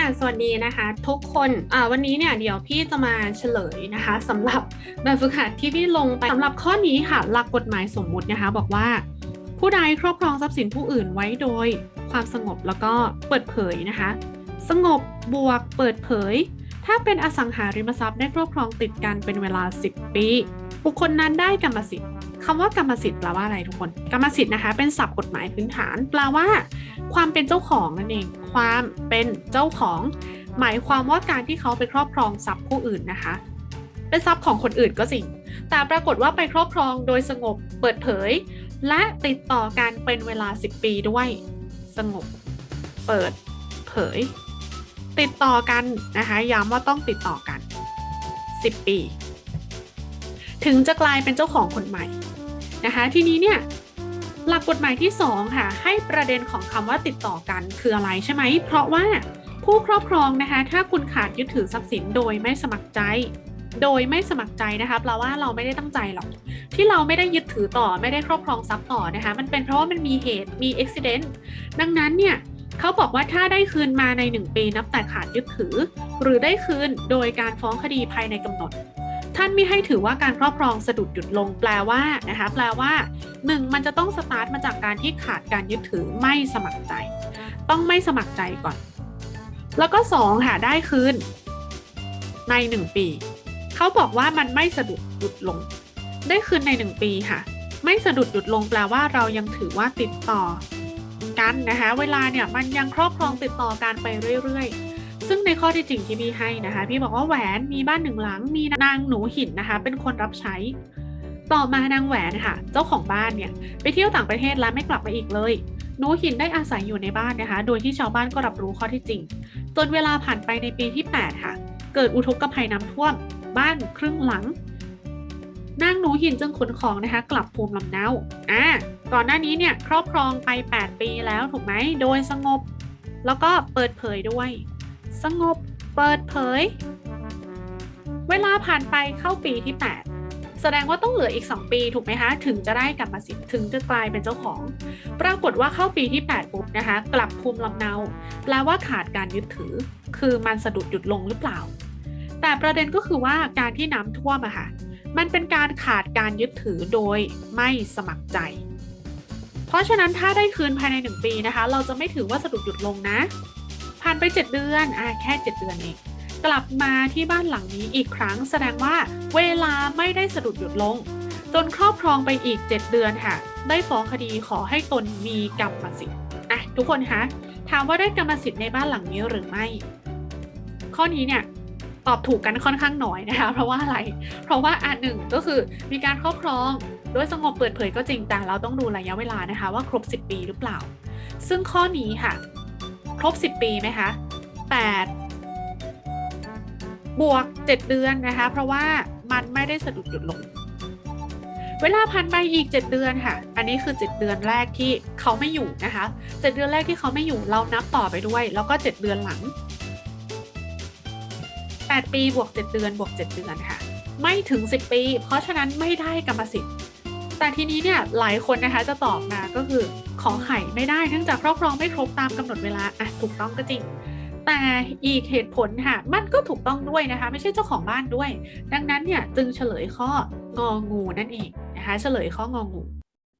อ่าสวัสดีนะคะ ทุกคนอ่าวันนี้เนี่ยเดี๋ยวพี่จะมาเฉลยนะคะสำหรับแบบฝึกหัดที่พี่ลงไปสำหรับข้อนี้ค่ะ หลักกฎหมายสมมุตินะคะ บอกว่า ผู้ใดครอบครองทรัพย์สินผู้อื่นไว้โดย ความสงบแล้วก็เปิดเผยนะคะ สงบบวกเปิดเผย ถ้าเป็นอสังหาริมทรัพย์ได้ครอบครองติดกันเป็นเวลา 10 ปี บุคคลนั้นได้กรรมสิทธิ์ คำว่ากรรมสิทธิ์แปลว่าอะไรทุกคน กรรมสิทธิ์นะคะ เป็นศัพท์กฎหมายพื้นฐาน แปลว่า ความเป็นเจ้าของนั่นเอง ความเป็นเจ้าของ หมายความว่าการที่เขาไปครอบครองทรัพย์ผู้อื่นนะคะ เป็นทรัพย์ของคนอื่นก็จริง แต่ปรากฏว่าไปครอบครองโดยสงบเปิดเผย และติดต่อกันเป็นเวลา 10 ปีด้วย สงบ เปิด เผย ติดต่อกันนะคะย้ำว่าต้องติดต่อกัน 10 ปี ถึงจะกลายเป็นเจ้าของคนใหม่นะคะทีนี้เนี่ยหลักกฎหมายที่ 2 ค่ะ ให้ประเด็นของคำว่าติดต่อกันคืออะไรใช่ไหม เพราะว่าผู้ครอบครองนะคะ ถ้าคุณขาดยึดถือทรัพย์สินโดยไม่สมัครใจ โดยไม่สมัครใจนะคะแปลว่าเราไม่ได้ตั้งใจหรอก ที่เราไม่ได้ยึดถือต่อไม่ได้ครอบครองทรัพย์ต่อนะคะ มันเป็นเพราะว่ามันมีเหตุมีอุบิเหตุดังนั้นเนี่ยเขาบอกว่าถ้าได้คืนมาใน 1 ปีนับแต่ขาดยึดถือ หรือได้คืนโดยการฟ้องคดีภายในกำหนด ท่านไม่ให้ถือว่าการครอบครองสะดุดหยุดลงแปลว่านะคะแปลว่า 1. มันจะต้องสตาร์ทมาจากการที่ขาดการยึดถือไม่สมัครใจ ต้องไม่สมัครใจก่อน แล้วก็2ค่ะได้คืนใน 1 ปี เขาบอกว่ามันไม่สะดุดหยุดลง ได้คืนใน 1 ปีค่ะ ไม่สะดุดหยุดลงแปลว่าเรายังถือว่าติดต่อกันนะคะเวลาเนี่ยมันยังครอบครองติดต่อกันไปเรื่อยๆ ซึ่งในข้อที่จริงที่พี่ให้นะคะ พี่บอกว่าแหวนมีบ้านหนึ่งหลัง มีนางหนูหินนะคะ เป็นคนรับใช้ ต่อมานางแหวนค่ะ เจ้าของบ้านเนี่ยไปเที่ยวต่างประเทศแล้วไม่กลับมาอีกเลยหนูหินได้อาศัยอยู่ในบ้านนะคะ โดยที่ชาวบ้านก็รับรู้ข้อที่จริง จนเวลาผ่านไปในปีที่ 8 ค่ะ เกิดอุทกภัยน้ำท่วม บ้านครึ่งหลังนางหนูหินจึงขนของนะคะ กลับภูมิลำเนาอ่าก่อนหน้านี้เนี่ยครอบครองไป 8 ปีแล้วถูกไหมโดยสงบ แล้วก็เปิดเผยด้วย สงบ เปิดเผย เวลาผ่านไปเข้าปีที่ 8 แสดงว่าต้องเหลืออีก 2 ปีถูกไหมคะ ถึงจะได้กรรมสิทธิ์ถึงจะกลายเป็นเจ้าของ ปรากฏว่าเข้าปีที่ 8 ปุ๊บนะคะ กลับภูมิลำเนา แปลว่าขาดการยึดถือ คือมันสะดุดหยุดลงหรือเปล่า แต่ประเด็นก็คือว่าการที่น้ำท่วมอะค่ะมันเป็นการขาดการยึดถือโดยไม่สมัครใจ เพราะฉะนั้นถ้าได้คืนภายใน 1 ปีนะคะ เราจะไม่ถือว่าสะดุดหยุดลงนะ ผ่านไป 7 เดือนอะแค่ 7 เดือนเองกลับมาที่บ้านหลังนี้อีกครั้งแสดงว่าเวลาไม่ได้สะดุดหยุดลง จนครอบครองไปอีก 7 เดือนค่ะ ได้ฟ้องคดีขอให้ตนมีกรรมสิทธิ์อะทุกคนคะถามว่าได้กรรมสิทธิ์ในบ้านหลังนี้หรือไม่ ข้อนี้เนี่ยตอบถูกกันค่อนข้างน้อยนะคะ เพราะว่าอะไร เพราะว่าอันหนึ่งก็คือมีการครอบครองโดยสงบเปิดเผยก็จริงแต่เราต้องดูระยะเวลานะคะ ว่าครบ 10 ปีหรือเปล่า ซึ่งข้อนี้ค่ะ ครบ 10 ปีไหมคะ8บวก 7 เดือนนะคะ เพราะว่ามันไม่ได้สะดุดหยุดลง เวลาพันไปอีก 7 เดือนค่ะ อันนี้คือ 7 เดือนแรกที่เขาไม่อยู่นะคะ 7 เดือนแรกที่เขาไม่อยู่เรานับต่อไปด้วย แล้วก็ 7 เดือนหลัง 8 ปีบวก 7 เดือนบวก 7 เดือนค่ะ ไม่ถึง 10 ปี เพราะฉะนั้นไม่ได้กรรมสิทธิ์ แต่ทีนี้เนี่ยหลายคนนะคะจะตอบมาก็คือขอไข่ไม่ได้เนื่องจากครอบครองไม่ครบตามกำหนดเวลาอะถูกต้องก็จริง แต่อีกเหตุผลค่ะมันก็ถูกต้องด้วยนะคะ ไม่ใช่เจ้าของบ้านด้วย ดังนั้นเนี่ยจึงเฉลยข้ององูนั่นเองนะคะเฉลยข้ององู